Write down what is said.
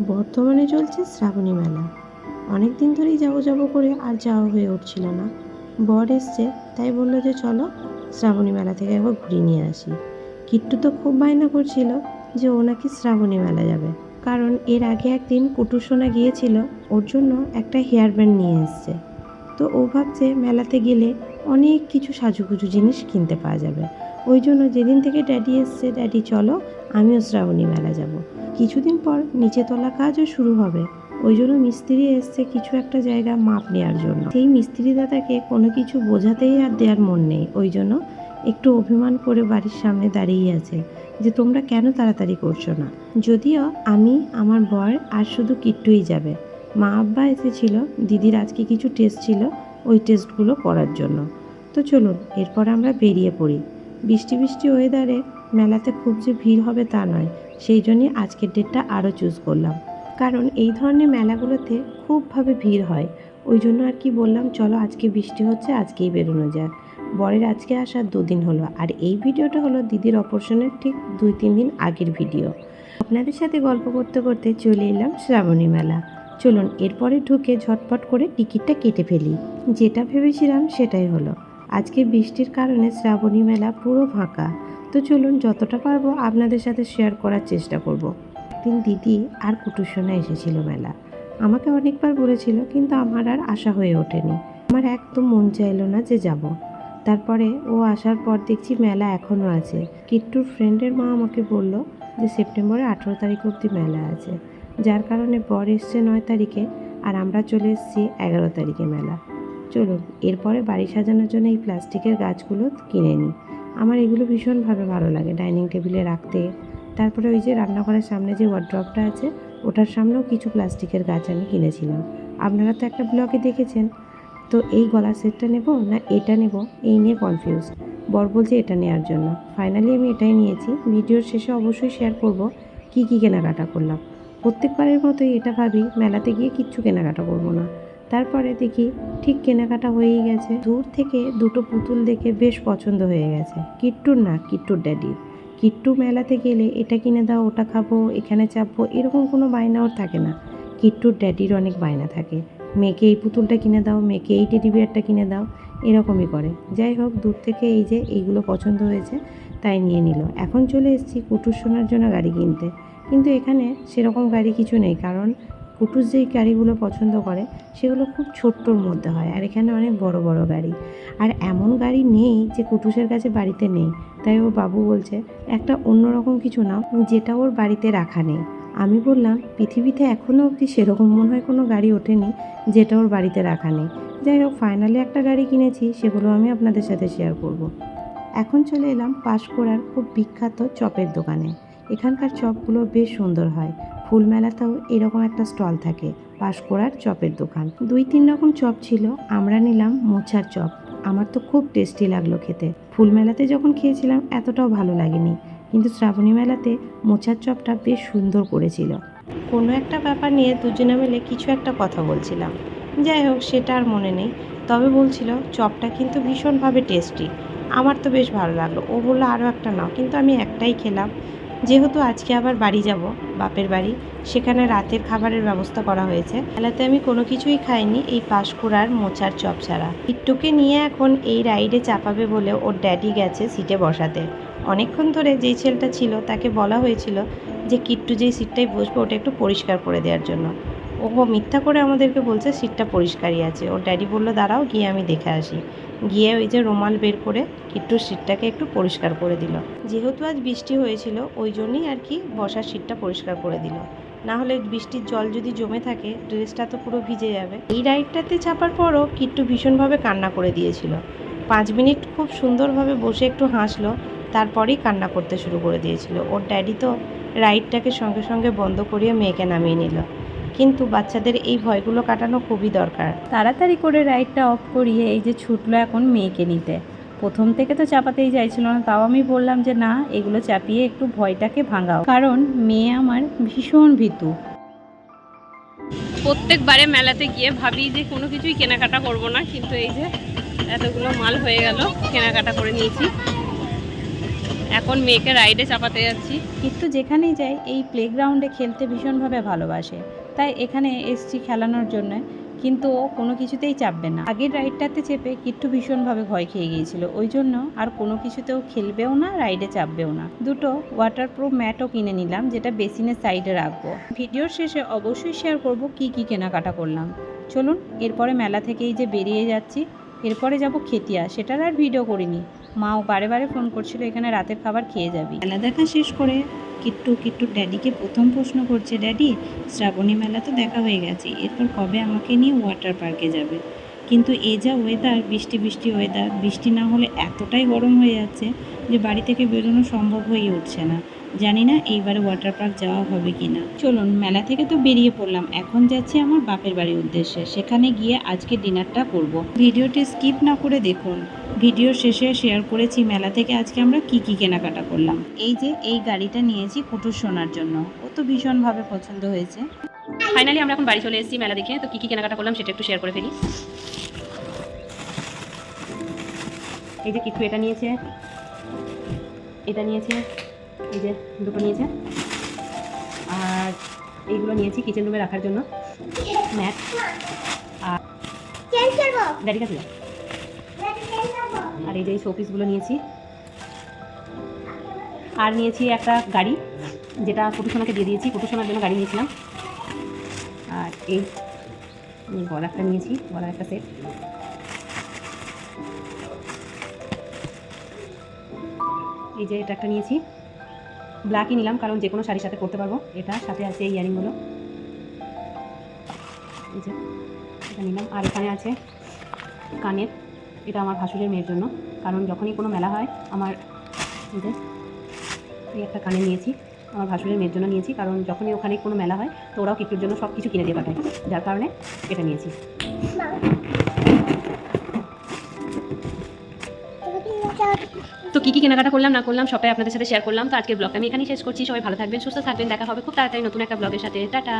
বর্তমানে চলছে শ্রাবণী মেলা। অনেক দিন ধরেই যাব যাব করে আর যাওয়া হয়ে উঠছিল না। বর এসছে, তাই বলল যে চলো শ্রাবণী মেলা থেকে একবার ঘুরিয়ে নিয়ে আসি। কিট্টু তো খুব বায়না করছিল যে ও নাকি শ্রাবণী মেলা যাবে। কারণ এর আগে একদিন কুটুসোনা গিয়েছিল, ওর জন্য একটা হেয়ার ব্যান্ড নিয়ে এসছে। তো ও ভাবছে মেলাতে গেলে অনেক কিছু সাজুগুজু জিনিস কিনতে পাওয়া যাবে। ওই জন্য যেদিন থেকে ড্যাডি এসছে, ড্যাডি, চলো আমিও শ্রাবণী মেলা যাব। কিছুদিন পর নিচে তলা কাজও শুরু হবে। ওই জন্য মিস্ত্রি এসছে কিছু একটা জায়গা মাপ নেওয়ার জন্য। সেই মিস্ত্রি দাদাকে কোনো কিছু বোঝাতেই আর দেওয়ার মন নেই। ওই জন্য একটু অভিমান করে বাড়ির সামনে দাঁড়িয়ে আছে যে, তোমরা কেন তাড়াতাড়ি করছ না? যদিও আমি, আমার বর আর শুধু কিট্টুই যাবে। মা আব্বা এসেছিল, দিদির আজকে কিছু টেস্ট ছিল ওই টেস্টগুলো করার জন্য। তো চলুন, এরপর আমরা বেরিয়ে পড়ি। বৃষ্টি বৃষ্টি ওয়েদারে মেলাতে খুব যে ভিড় হবে তা নয়। সেই জন্যই আজকের ডেটটা আরও চুজ করলাম। কারণ এই ধরনের মেলাগুলোতে খুবভাবে ভিড় হয়। ওই জন্য আর কি বললাম, চলো আজকে বৃষ্টি হচ্ছে, আজকেই বেরোনো যাক। বরের আজকে আসার দুদিন হলো। আর এই ভিডিওটা হলো দিদির অপারেশনের ঠিক দুই, তিন দিন আগের ভিডিও। আপনাদের সাথে গল্প করতে করতে চলে এলাম শ্রাবণী মেলা। চলুন, এরপরে ঢুকে ঝটপট করে টিকিটটা কেটে ফেলি। যেটা ভেবেছিলাম সেটাই হলো। আজকে বৃষ্টির কারণে শ্রাবণী মেলা পুরো ফাঁকা। তো চলুন যতটা পারব আপনাদের সাথে শেয়ার করার চেষ্টা করব। একদিন দিদি আর কুটুসোনা এসেছিল মেলা। আমাকে অনেকবার বলেছিল, কিন্তু আমার আর আশা হয়ে ওঠেনি। আমার একদম মন চাইলো না যে যাব। তারপরে ও আসার পর দেখছি মেলা এখনও আছে। কিট্টুর ফ্রেন্ডের মা আমাকে বলল যে সেপ্টেম্বরে আঠেরো তারিখ অবধি মেলা আছে। যার কারণে বর এসছে নয় তারিখে আর আমরা চলে এসেছি এগারো তারিখে মেলা। চলুন, এরপরে বাড়ি সাজানোর জন্য এই প্লাস্টিকের গাছগুলো কিনে নিই। আমার এগুলো ভীষণভাবে ভালো লাগে ডাইনিং টেবিলে রাখতে। তারপরে ওই যে রান্নাঘরের সামনে যে ওয়ার্ড্রপটা আছে, ওটার সামনেও কিছু প্লাস্টিকের গাছ আমি কিনেছিলাম। আপনারা তো একটা ব্লগে দেখেছেন। তো এই গলার সেটটা নেব না এটা নেব? এই নিয়ে কনফিউজ বর বলছে এটা নেওয়ার জন্য। ফাইনালি আমি এটাই নিয়েছি। ভিডিওর শেষে অবশ্যই শেয়ার করব কি কি কেনাকাটা করলাম। প্রত্যেকবারের মতোই এটা ভাবি, মেলাতে গিয়ে কিচ্ছু কেনাকাটা করব না। তারপরে দেখি ঠিক কেনাকাটা হয়েই গেছে। দূর থেকে দুটো পুতুল দেখে বেশ পছন্দ হয়ে গেছে। কিট্টুর না, কিট্টুর ড্যাডির। কিট্টু মেলাতে গেলে এটা কিনে দাও, ওটা খাব, এখানে চাপবো, এরকম কোনো বায়না ওর থাকে না। কিট্টুর ড্যাডির অনেক বায়না থাকে। মেয়েকে এই পুতুলটা কিনে দাও, মেয়েকে এই টেডি বিয়ারটা কিনে দাও, এরকমই করে। যাই হোক, দূর থেকে এই যে এইগুলো পছন্দ হয়েছে, তাই নিয়ে নিল। এখন চলে এসেছি কুটুর সোনার জন্য গাড়ি কিনতে। কিন্তু এখানে সেরকম গাড়ি কিছু নেই, কারণ কুটুস যেই গাড়িগুলো পছন্দ করে, সেগুলো খুব ছোট্টর মধ্যে হয় আর এখানে অনেক বড় বড় গাড়ি। আর এমন গাড়ি নেই যে কুটুসের কাছে বাড়িতে নেই। তাই ওর বাবু বলছে, একটা অন্যরকম কিছু নাও, যেটা ওর বাড়িতে রাখা নেই। আমি বললাম, পৃথিবীতে এখনও অবধি সেরকম মনে হয় কোনো গাড়ি ওঠেনি যেটা ওর বাড়িতে রাখা নেই। যাই হোক ফাইনালি একটা গাড়ি কিনেছি, সেগুলো আমি আপনাদের সাথে শেয়ার করব। এখন চলে এলাম পাঁশকুড়ার খুব বিখ্যাত চপের দোকানে। এখানকার চপগুলো বেশ সুন্দর হয়। ফুল মেলাতেও এরকম একটা স্টল থাকে, পাঁশকুড়ার চপের দোকান। দুই তিন রকম চপ ছিল, আমরা নিলাম মোছার চপ। আমার তো খুব টেস্টি লাগল খেতে। ফুল মেলাতে যখন খেয়েছিলাম, এতটাও ভালো লাগেনি। কিন্তু শ্রাবণী মেলাতে মোছার চপটা বেশ সুন্দর করেছিল। কোনো একটা ব্যাপার নিয়ে দুজনে মিলে কিছু একটা কথা বলছিলাম। যাই হোক, সেটা আর মনে নেই। তবে বলছিল, চপটা কিন্তু ভীষণভাবে টেস্টি। আমার তো বেশ ভালো লাগল। ও বলল, আরও একটা নাও। কিন্তু আমি একটাই খেলাম। যেহেতু আজকে আবার বাড়ি যাব, বাপের বাড়ি, সেখানে রাতের খাবারের ব্যবস্থা করা হয়েছে। মেলাতে আমি কোনো কিছুই খাইনি, এই পাশকুড়ার মোচার চপ ছাড়া। কিট্টুকে নিয়ে এখন এই রাইডে চাপাবে বলে ওর ড্যাডি গেছে সিটে বসাতে। অনেকক্ষণ ধরে যেই ছেলেটা ছিল, তাকে বলা হয়েছিল যে, কিট্টু যেই সিটটাই বসবে, ওটা একটু পরিষ্কার করে দেওয়ার জন্য। ও মিথ্যা করে আমাদেরকে বলছে সিটটা পরিষ্কারই আছে। ওর ড্যাডি বলল, দাঁড়াও, গিয়ে আমি দেখে আসি। গিয়ে ওই যে রুমাল বের করে কিট্টুর সিটটাকে একটু পরিষ্কার করে দিল। যেহেতু আজ বৃষ্টি হয়েছিল, ওই জন্যই আর কি বসার সিটটা পরিষ্কার করে দিল। না হলে বৃষ্টির জল যদি জমে থাকে, ড্রেসটা তো পুরো ভিজে যাবে। এই রাইডটাতে চাপার পরও কিট্টু ভীষণভাবে কান্না করে দিয়েছিল। পাঁচ মিনিট খুব সুন্দরভাবে বসে একটু হাসলো, তারপরেই কান্না করতে শুরু করে দিয়েছিল। ওর ড্যাডি তো রাইডটাকে সঙ্গে সঙ্গে বন্ধ করিয়ে মেয়েকে নামিয়ে নিল। কিন্তু বাচ্চাদের এই ভয়গুলো কাটানো খুবই দরকার। তাড়াতাড়ি করে রাইডটা অফ করিয়ে এই যে ছুটলো এখন মেয়েকে নিতে। প্রথম থেকে তো চাপাতেই চাইছিল না তাও আমি বললাম যে না এগুলো চাপিয়ে একটু ভয়টাকে ভাঙাও। কারণ মেয়ে আমার ভীষণ ভীতু। প্রত্যেকবারে মেলাতে গিয়ে ভাবি যে কোনো কিছুই কেনাকাটা করব না কিন্তু এই যে এতগুলো মাল হয়ে গেল কেনাকাটা করে নিয়েছি। এখন মেয়েকে রাইডে চাপাতে যাচ্ছি। কিন্তু যেখানেই যাই এই প্লেগ্রাউন্ডে খেলতে ভীষণভাবে ভালোবাসে। তাই এখানে এসছি খেলানোর জন্য। কিন্তু ও কোনো কিছুতেই চাপবে না। আগের রাইডটাতে চেপে কিট্টু ভীষণভাবে ভয় খেয়ে গিয়েছিল। ওই জন্য আর কোনো কিছুতেও খেলবেও না, রাইডে চাপবেও না। দুটো ওয়াটারপ্রুফ ম্যাটও কিনে নিলাম, যেটা বেসিনের সাইডে রাখব। ভিডিওর শেষে অবশ্যই শেয়ার করব কি কি কেনাকাটা করলাম। চলুন, এরপরে মেলা থেকেই যে বেরিয়ে যাচ্ছি, এরপরে যাব খেতিয়া। সেটার আর ভিডিও করিনি। মাও বারে বারে ফোন করছিল, এখানে রাতের খাবার খেয়ে যাবি। মেলা দেখা শেষ করে কিট্টু, কিট্টুর ড্যাডিকে প্রথম প্রশ্ন করছে, ড্যাডি, শ্রাবণী মেলা তো দেখা হয়ে গেছে, এরপর কবে আমাকে নিয়ে ওয়াটার পার্কে যাবে? কিন্তু এ যা ওয়েদার বৃষ্টি বৃষ্টি ওয়েদার বৃষ্টি না হলে এতটাই গরম হয়ে যাচ্ছে যে বাড়ি থেকে বেরোনো সম্ভব হয়ে উঠছে না। জানি না এইবারে ওয়াটার পার্ক যাওয়া হবে কি না চলুন, মেলা থেকে তো বেরিয়ে পড়লাম। এখন যাচ্ছি আমার বাপের বাড়ির উদ্দেশ্যে। সেখানে গিয়ে আজকে ডিনারটা করব। ভিডিওটি স্কিপ না করে দেখুন। ভিডিওর শেষে শেয়ার করেছি মেলা থেকে আজকে আমরা কি কি কেনাকাটা করলাম। এই যে এই গাড়িটা নিয়েছি কুটুর শোনার জন্য। ও তো ভীষণভাবে পছন্দ হয়েছে। ফাইনালি আমরা এখন বাড়ি চলে এসেছি মেলা দেখে। তো কি কি কেনাকাটা করলাম সেটা একটু শেয়ার করে ফেলি। এই যে কিট্টু এটা নিয়েছে। এটা নিয়েছে। এই যে দুটো নিয়েছে। আর এইগুলো নিয়েছি কিচেন রুমে রাখার জন্য। ম্যাট আর ড্যাডি কাছে যা। আর এই যে শোপিসগুলো নিয়েছি। আর নিয়েছি একটা গাড়ি, যেটা কুটুসোনাকে দিয়ে দিয়েছি। কুটুসোনার জন্য গাড়ি নিয়েছিলাম। আর এই এই গলা একটা নিয়েছি, গলার একটা সেট এই যে এটা একটা নিয়েছি। ব্ল্যাকই নিলাম, কারণ যে কোনো শাড়ির সাথে পরতে পারব। এটা সাথে আছে এই ইয়ারিংগুলো। এই যে এটা নিলাম। আর এখানে আছে কানের এটা আমার ভাসুরের মেয়ের জন্য। কারণ যখনই কোনো মেলা হয়, আমার এই একটা কানে নিয়েছি, আমার ভাসুরের মেয়ের জন্য নিয়েছি। কারণ যখনই ওখানে কোনো মেলা হয়, তো ওরাও কিট্টুর জন্য সব কিছু কিনে দিয়ে পাঠায়। যার কারণে এটা নিয়েছি। তো কী কী কেনাকাটা করলাম, না করলাম সবাই আপনাদের সাথে শেয়ার করলাম। তো আজকের ব্লগটা আমি এখানেই শেষ করছি। সবাই ভালো থাকবেন, সুস্থ থাকবেন। দেখা হবে খুব তাড়াতাড়ি নতুন একটা ব্লগের সাথে। টাটা!